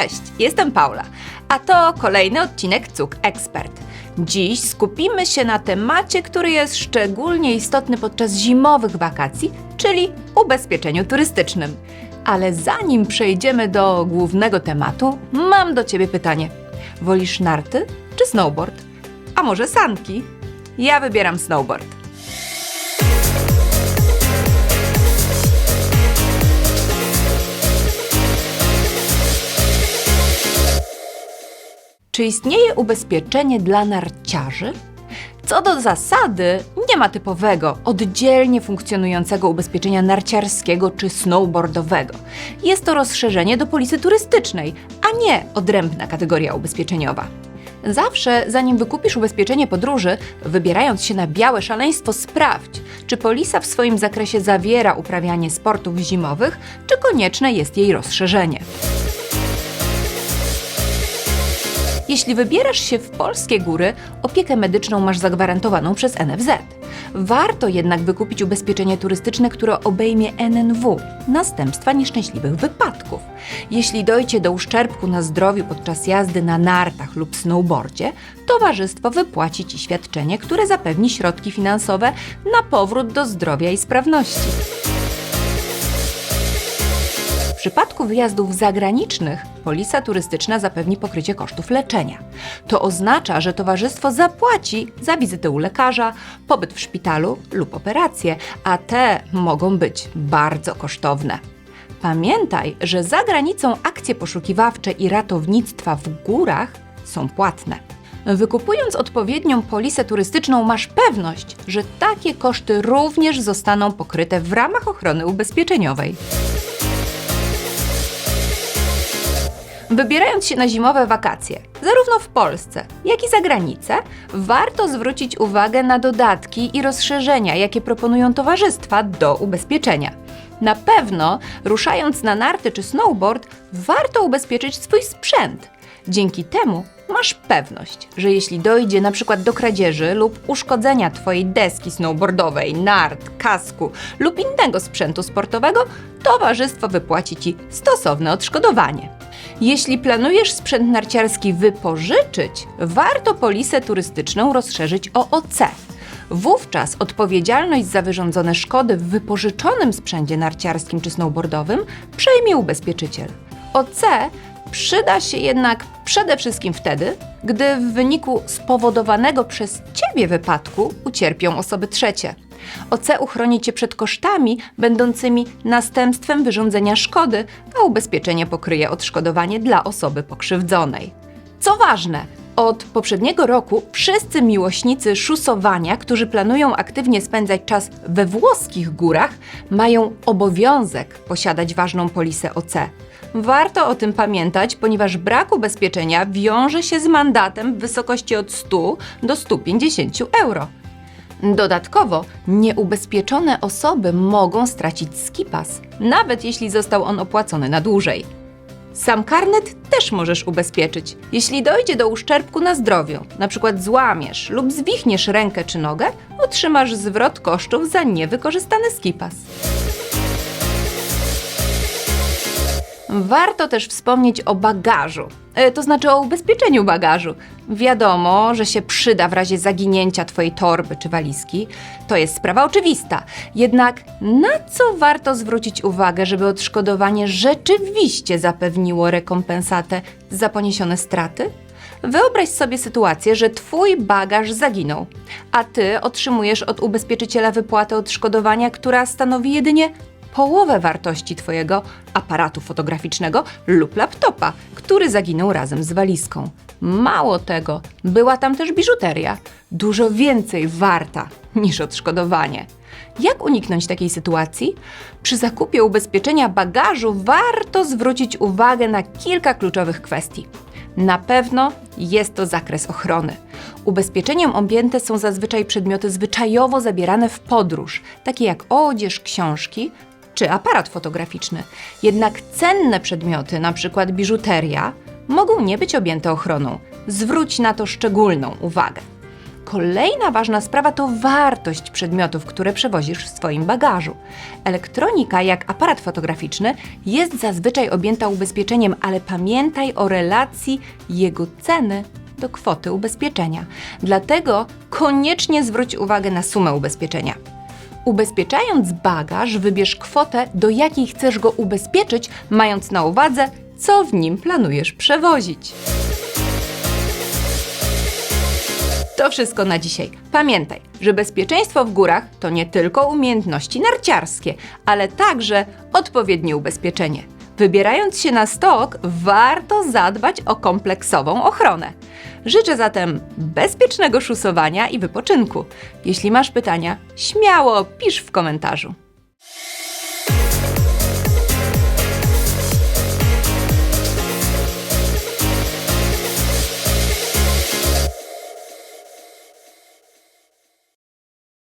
Cześć, jestem Paula, a to kolejny odcinek Cuk Expert. Dziś skupimy się na temacie, który jest szczególnie istotny podczas zimowych wakacji, czyli ubezpieczeniu turystycznym. Ale zanim przejdziemy do głównego tematu, mam do Ciebie pytanie. Wolisz narty czy snowboard? A może sanki? Ja wybieram snowboard. Czy istnieje ubezpieczenie dla narciarzy? Co do zasady, nie ma typowego, oddzielnie funkcjonującego ubezpieczenia narciarskiego czy snowboardowego. Jest to rozszerzenie do polisy turystycznej, a nie odrębna kategoria ubezpieczeniowa. Zawsze, zanim wykupisz ubezpieczenie podróży, wybierając się na białe szaleństwo, sprawdź, czy polisa w swoim zakresie zawiera uprawianie sportów zimowych, czy konieczne jest jej rozszerzenie. Jeśli wybierasz się w polskie góry, opiekę medyczną masz zagwarantowaną przez NFZ. Warto jednak wykupić ubezpieczenie turystyczne, które obejmie NNW następstwa nieszczęśliwych wypadków. Jeśli dojdzie do uszczerbku na zdrowiu podczas jazdy na nartach lub snowboardzie, towarzystwo wypłaci ci świadczenie, które zapewni środki finansowe na powrót do zdrowia i sprawności. Przypadku wyjazdów zagranicznych polisa turystyczna zapewni pokrycie kosztów leczenia. To oznacza, że towarzystwo zapłaci za wizytę u lekarza, pobyt w szpitalu lub operacje, a te mogą być bardzo kosztowne. Pamiętaj, że za granicą akcje poszukiwawcze i ratownictwa w górach są płatne. Wykupując odpowiednią polisę turystyczną, masz pewność, że takie koszty również zostaną pokryte w ramach ochrony ubezpieczeniowej. Wybierając się na zimowe wakacje, zarówno w Polsce, jak i za granicę, warto zwrócić uwagę na dodatki i rozszerzenia, jakie proponują towarzystwa do ubezpieczenia. Na pewno, ruszając na narty czy snowboard, warto ubezpieczyć swój sprzęt. Dzięki temu masz pewność, że jeśli dojdzie na przykład do kradzieży lub uszkodzenia Twojej deski snowboardowej, nart, kasku lub innego sprzętu sportowego, towarzystwo wypłaci Ci stosowne odszkodowanie. Jeśli planujesz sprzęt narciarski wypożyczyć, warto polisę turystyczną rozszerzyć o OC. Wówczas odpowiedzialność za wyrządzone szkody w wypożyczonym sprzęcie narciarskim czy snowboardowym przejmie ubezpieczyciel. OC przyda się jednak przede wszystkim wtedy, gdy w wyniku spowodowanego przez Ciebie wypadku ucierpią osoby trzecie. OC uchroni Cię przed kosztami będącymi następstwem wyrządzenia szkody, a ubezpieczenie pokryje odszkodowanie dla osoby pokrzywdzonej. Co ważne, od poprzedniego roku wszyscy miłośnicy szusowania, którzy planują aktywnie spędzać czas we włoskich górach, mają obowiązek posiadać ważną polisę OC. Warto o tym pamiętać, ponieważ brak ubezpieczenia wiąże się z mandatem w wysokości od 100 do 150 euro. Dodatkowo nieubezpieczone osoby mogą stracić skipas, nawet jeśli został on opłacony na dłużej. Sam karnet też możesz ubezpieczyć. Jeśli dojdzie do uszczerbku na zdrowiu, przykład złamiesz lub zwichniesz rękę czy nogę, otrzymasz zwrot kosztów za niewykorzystany skipas. Warto też wspomnieć o bagażu, e, to znaczy o ubezpieczeniu bagażu. Wiadomo, że się przyda w razie zaginięcia Twojej torby czy walizki. To jest sprawa oczywista. Jednak na co warto zwrócić uwagę, żeby odszkodowanie rzeczywiście zapewniło rekompensatę za poniesione straty? Wyobraź sobie sytuację, że Twój bagaż zaginął, a Ty otrzymujesz od ubezpieczyciela wypłatę odszkodowania, która stanowi jedynie połowę wartości Twojego aparatu fotograficznego lub laptopa, który zaginął razem z walizką. Mało tego, była tam też biżuteria, dużo więcej warta niż odszkodowanie. Jak uniknąć takiej sytuacji? Przy zakupie ubezpieczenia bagażu warto zwrócić uwagę na kilka kluczowych kwestii. Na pewno jest to zakres ochrony. Ubezpieczeniem objęte są zazwyczaj przedmioty zwyczajowo zabierane w podróż, takie jak odzież, książki czy aparat fotograficzny. Jednak cenne przedmioty, np. biżuteria, mogą nie być objęte ochroną. Zwróć na to szczególną uwagę. Kolejna ważna sprawa to wartość przedmiotów, które przewozisz w swoim bagażu. Elektronika, jak aparat fotograficzny, jest zazwyczaj objęta ubezpieczeniem, ale pamiętaj o relacji jego ceny do kwoty ubezpieczenia. Dlatego koniecznie zwróć uwagę na sumę ubezpieczenia. Ubezpieczając bagaż, wybierz kwotę, do jakiej chcesz go ubezpieczyć, mając na uwadze, co w nim planujesz przewozić. To wszystko na dzisiaj. Pamiętaj, że bezpieczeństwo w górach to nie tylko umiejętności narciarskie, ale także odpowiednie ubezpieczenie. Wybierając się na stok, warto zadbać o kompleksową ochronę. Życzę zatem bezpiecznego szusowania i wypoczynku. Jeśli masz pytania, śmiało pisz w komentarzu.